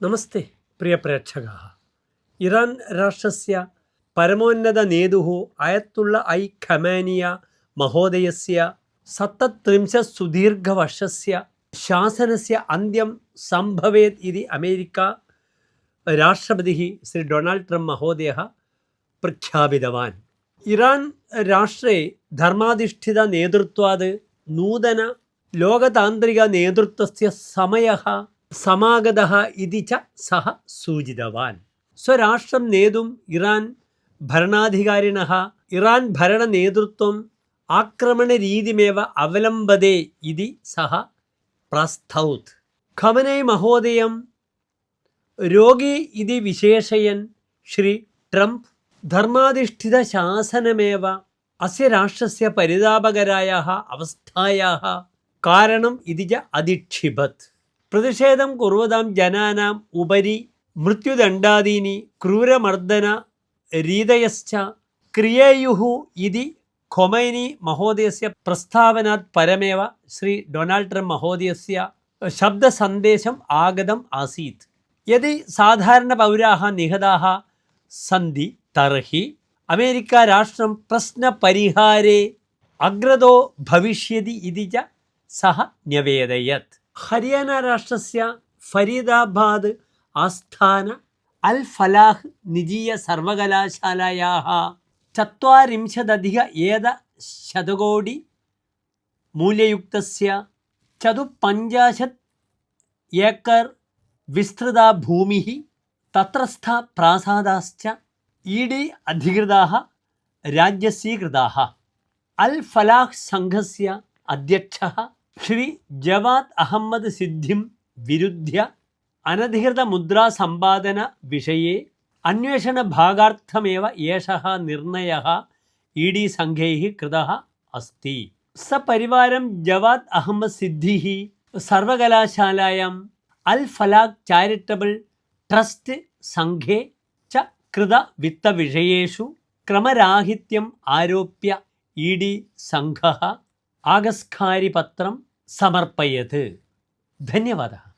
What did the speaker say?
നമസ്തേ പ്രിയ പ്രേക്ഷക. ഇറാൻ രാഷ്ട്രസ്യ പരമോന്നത നേതുഃ അയത്തുള്ള ഐ ഖമാനിയ മഹോദയസ്യ സത്തത്രിംശ സുദീർഘവർഷസ്യ ശാസനസ്യ അന്ത്യം സംഭവേത് ഇതി അമേരിക്ക രാഷ്ട്രപതി ശ്രീ ഡൊണാൾഡ് ട്രംപ് മഹോദയ പ്രഖ്യാപിതവാൻ. ഇറാൻ രാഷ്ട്രേ ധർമാധിഷ്ഠിത നേതൃത്വാത് നൂതന ലോകതാന്ത്രിക നേതൃത്വസ്യ സമയ സമാഗത ഇതി ച സഹ സൂചിതവാൻ. സ്വരാഷ്ട്രം നേതും ഇറാൻ ഭരണാധികാരിണ. ഇറാൻ ഭരണ നേതൃത്വം ആക്രമണ രീതിമേവ അവലംബതേ ഇതി സഹ പ്രസ്ഥൗത് ഖമനൈ മഹോദയം രോഗി ഇതി വിശേഷയൻ ശ്രീ ട്രംപ് ധർമാധിഷ്ഠിത ശാസനമേവ അസ്യ രാഷ്ട്രസ്യ പരിതാപകരായ അവസ്ഥായാ കാരണം ഇതി ച അധിക്ഷിപത് പ്രതിഷേധം കുറുവതാം ജനാനാം ഉപരി മൃത്യുദണ്ഡാദീനി ക്രൂരമർദ്ദന രീതയശ്ച ക്രിയേയുഹു ഇതി ഖൊമൈനി മഹോദയസ്യ പ്രസ്താവനാത് പരമേവ ശ്രീ ഡൊണാൾഡ് ട്രംപ് മഹോദയസ്യ ശബ്ദസന്ദേശം ആഗതം ആസീത്. യതി സാധാരണ പൗരാഹ നിഹതാഹ സന്ധി തർഹി അമേരിക്ക രാഷ്ട്രം പ്രശ്നപരിഹാരേ അഗ്രതോ ഭവിഷ്യതി ഇതി ച സഹ ന്യവേദയത്. ഹരിയാന രാഷ്ട്രസ്യ ഫരീദാബാദ് ആസ്ഥാന അൽ ഫലാഹ് നിജീയ സർവകലാശാലയാ ചത്വരിംശതധിക ഏത ശതകോടി മൂല്യയുക്തസ്യ ചതുപഞ്ചാശത് ഏക്കർ വിസ്തൃത ഭൂമി തത്രസ്ഥ പ്രാസാദാശ്ച ഇ ഡി അധികൃത രാജ്യസ്വീകൃതാ അൽ ഫലാഹ് സംഘസ്യ അധ്യക്ഷ ശ്രീ ജവാദ് അഹമ്മദ് സിദ്ധിം വിരുദ്ധ്യ അനധികൃത മുദ്രാ സമ്പാദന വിഷയെ അന്വേഷണ ഭാഗാർത്ഥമേവ ഏഷ നിർണയ ഇ ഡി സംഘൈ കൃത അസ്തി. സപരിവാരം ജവാദ് അഹമ്മദ് സിദ്ധി സർവകലാശാലായാം അൽ ഫലാഖ് ചാരിറ്റബിൾ ട്രസ്റ്റ് സംഘേ ച കൃത വിത്തവിഷയേഷു ക്രമരാഹിത്യം ആരോപ്യ ഇ ഡി സംഘ ആഗസ്കാരിപത്രം సమర్పయత్ ధన్యవాదాలు